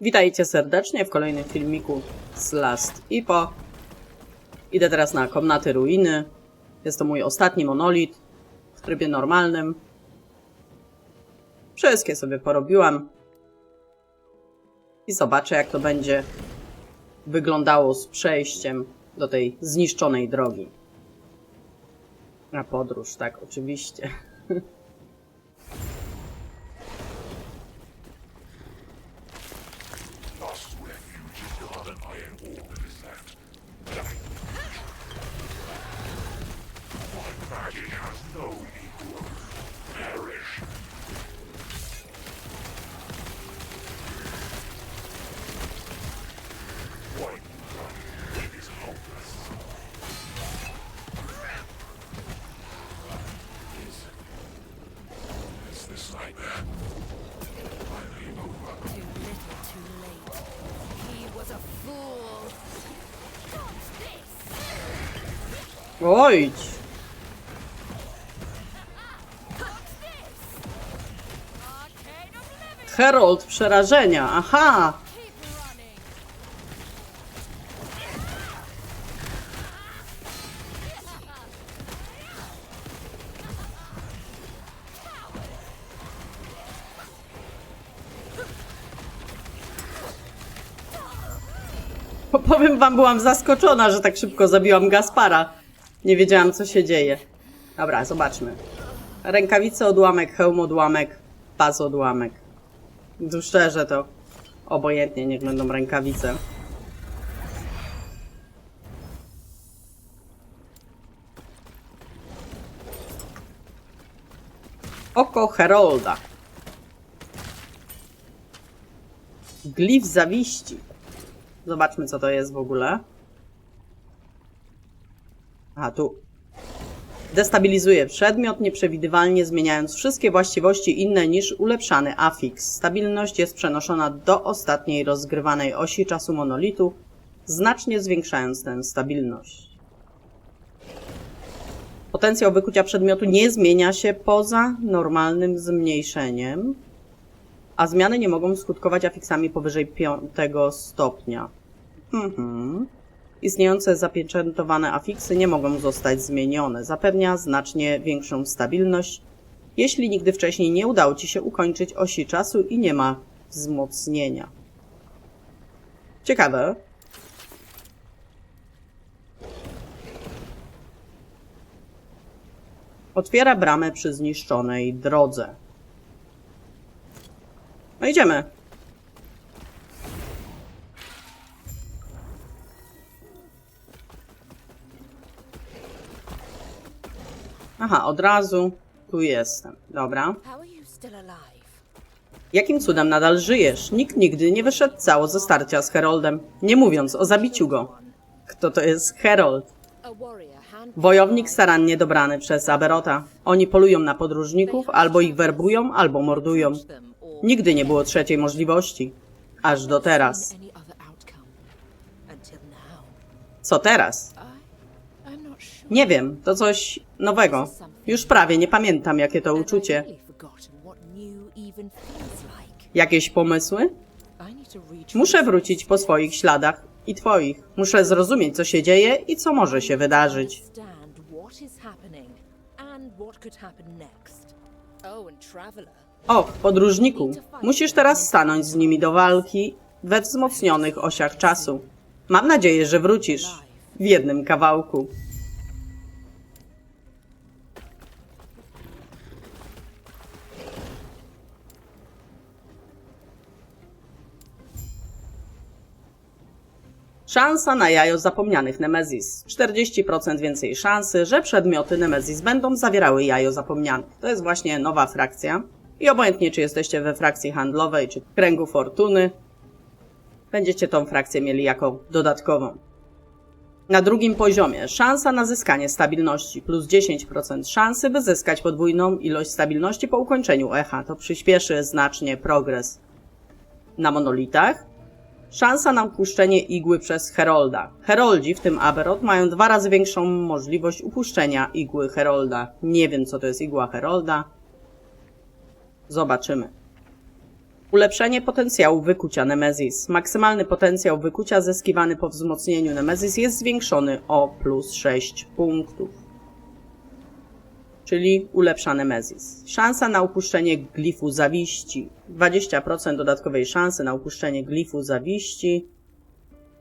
Witajcie serdecznie w kolejnym filmiku z Last Ipo. Idę teraz na komnaty ruiny. Jest to mój ostatni monolit w trybie normalnym. Wszystkie sobie porobiłam. I zobaczę jak to będzie wyglądało z przejściem do tej zniszczonej drogi. Na podróż, tak, oczywiście. there. Living. Herold przerażenia, aha! Powiem wam, byłam zaskoczona, że tak szybko zabiłam Gaspara. Nie wiedziałam, co się dzieje. Dobra, zobaczmy. Rękawice odłamek, hełm odłamek, pas odłamek. Tu szczerze to obojętnie, niech będą rękawice. Oko Herolda. Glif zawiści. Zobaczmy, co to jest w ogóle. A, tu. Destabilizuje przedmiot, nieprzewidywalnie zmieniając wszystkie właściwości inne niż ulepszany afiks. Stabilność jest przenoszona do ostatniej rozgrywanej osi czasu monolitu, znacznie zwiększając tę stabilność. Potencjał wykucia przedmiotu nie zmienia się poza normalnym zmniejszeniem, a zmiany nie mogą skutkować afiksami powyżej 5 stopnia. Mhm. Istniejące zapieczętowane afiksy nie mogą zostać zmienione. Zapewnia znacznie większą stabilność, jeśli nigdy wcześniej nie udało Ci się ukończyć osi czasu i nie ma wzmocnienia. Ciekawe. Otwiera bramę przy zniszczonej drodze. No idziemy. Aha, od razu tu jestem. Dobra. Jakim cudem nadal żyjesz? Nikt nigdy nie wyszedł cało ze starcia z Heroldem, nie mówiąc o zabiciu go. Kto to jest Herold? Wojownik starannie dobrany przez Aberota. Oni polują na podróżników, albo ich werbują, albo mordują. Nigdy nie było trzeciej możliwości. Aż do teraz. Co teraz? Nie wiem, to coś nowego. Już prawie nie pamiętam, jakie to uczucie. Jakieś pomysły? Muszę wrócić po swoich śladach i twoich. Muszę zrozumieć, co się dzieje i co może się wydarzyć. Och, podróżniku, musisz teraz stanąć z nimi do walki we wzmocnionych osiach czasu. Mam nadzieję, że wrócisz w jednym kawałku. Szansa na jajo zapomnianych Nemezis. 40% więcej szansy, że przedmioty Nemezis będą zawierały jajo zapomnianych. To jest właśnie nowa frakcja. I obojętnie, czy jesteście we frakcji handlowej, czy kręgu fortuny, będziecie tą frakcję mieli jako dodatkową. Na drugim poziomie szansa na zyskanie stabilności plus 10% szansy, by zyskać podwójną ilość stabilności po ukończeniu echa. To przyspieszy znacznie progres. Na monolitach Szansa na upuszczenie igły przez Herolda. Heroldzi, w tym Aberot, mają dwa razy większą możliwość upuszczenia igły Herolda. Nie wiem, co to jest igła Herolda. Zobaczymy. Ulepszenie potencjału wykucia Nemezis. Maksymalny potencjał wykucia zyskiwany po wzmocnieniu Nemezis jest zwiększony o plus 6 punktów. Czyli ulepsza Nemezis. Szansa na upuszczenie glifu zawiści. 20% dodatkowej szansy na upuszczenie glifu zawiści.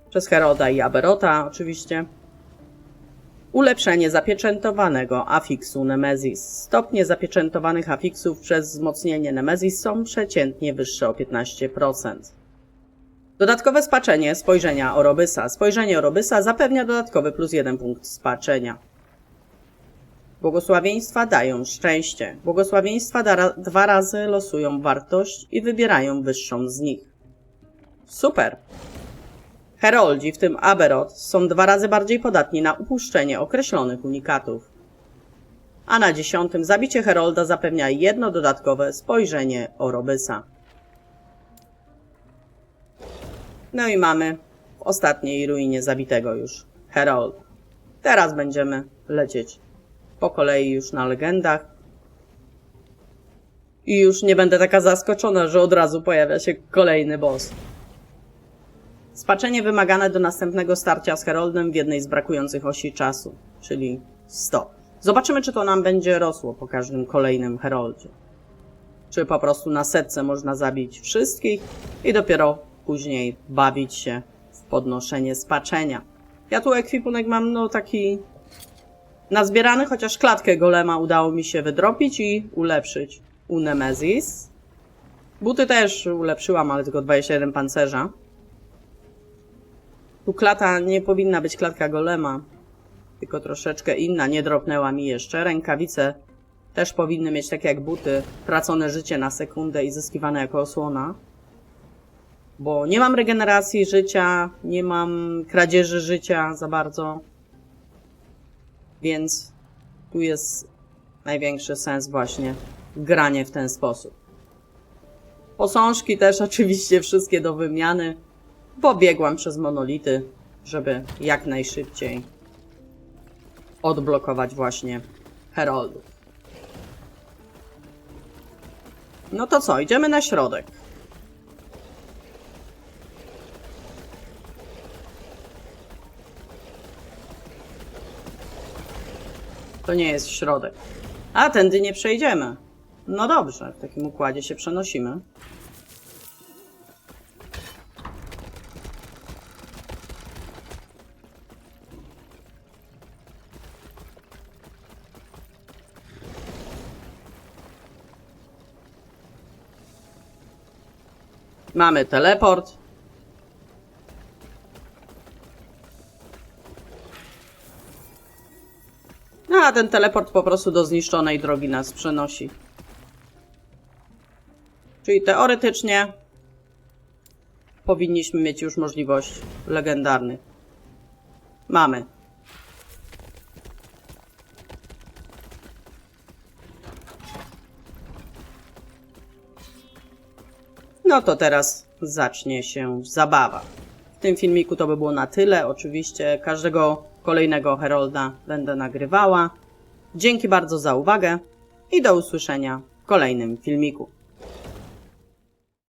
Przez Herolda i Aberota oczywiście. Ulepszenie zapieczętowanego afiksu Nemezis. Stopnie zapieczętowanych afiksów przez wzmocnienie Nemezis są przeciętnie wyższe o 15%. Dodatkowe spaczenie spojrzenia Orobysa. Spojrzenie Orobysa zapewnia dodatkowy plus 1 punkt spaczenia. Błogosławieństwa dają szczęście. Błogosławieństwa dwa razy losują wartość i wybierają wyższą z nich. Super! Heroldzi, w tym Aberot, są dwa razy bardziej podatni na upuszczenie określonych unikatów. A na dziesiątym zabicie Herolda zapewnia jedno dodatkowe spojrzenie Orobysa. No i mamy w ostatniej ruinie zabitego już Herolda. Teraz będziemy lecieć po kolei już na legendach. I już nie będę taka zaskoczona, że od razu pojawia się kolejny boss. Spaczenie wymagane do następnego starcia z Heroldem w jednej z brakujących osi czasu, czyli 100. Zobaczymy, czy to nam będzie rosło po każdym kolejnym Heroldzie. Czy po prostu na setce można zabić wszystkich i dopiero później bawić się w podnoszenie spaczenia. Ja tu ekwipunek mam no taki nazbierany, chociaż klatkę golema udało mi się wydropić i ulepszyć u Nemezis. Buty też ulepszyłam, ale tylko 21 pancerza. Tu klata nie powinna być klatka golema, tylko troszeczkę inna, nie dropnęła mi jeszcze. Rękawice też powinny mieć, tak jak buty, tracone życie na sekundę i zyskiwane jako osłona. Bo nie mam regeneracji życia, nie mam kradzieży życia za bardzo. Więc tu jest największy sens właśnie granie w ten sposób. Posążki też oczywiście wszystkie do wymiany. Pobiegłam przez monolity, żeby jak najszybciej odblokować właśnie Heroldów. No to co, idziemy na środek. To nie jest środek. A, tędy nie przejdziemy. No dobrze, w takim układzie się przenosimy. Mamy teleport. No, a ten teleport po prostu do zniszczonej drogi nas przenosi. Czyli teoretycznie powinniśmy mieć już możliwość legendarnych. Mamy. No to teraz zacznie się zabawa. W tym filmiku to by było na tyle. Oczywiście każdego kolejnego Herolda będę nagrywała. Dzięki bardzo za uwagę i do usłyszenia w kolejnym filmiku.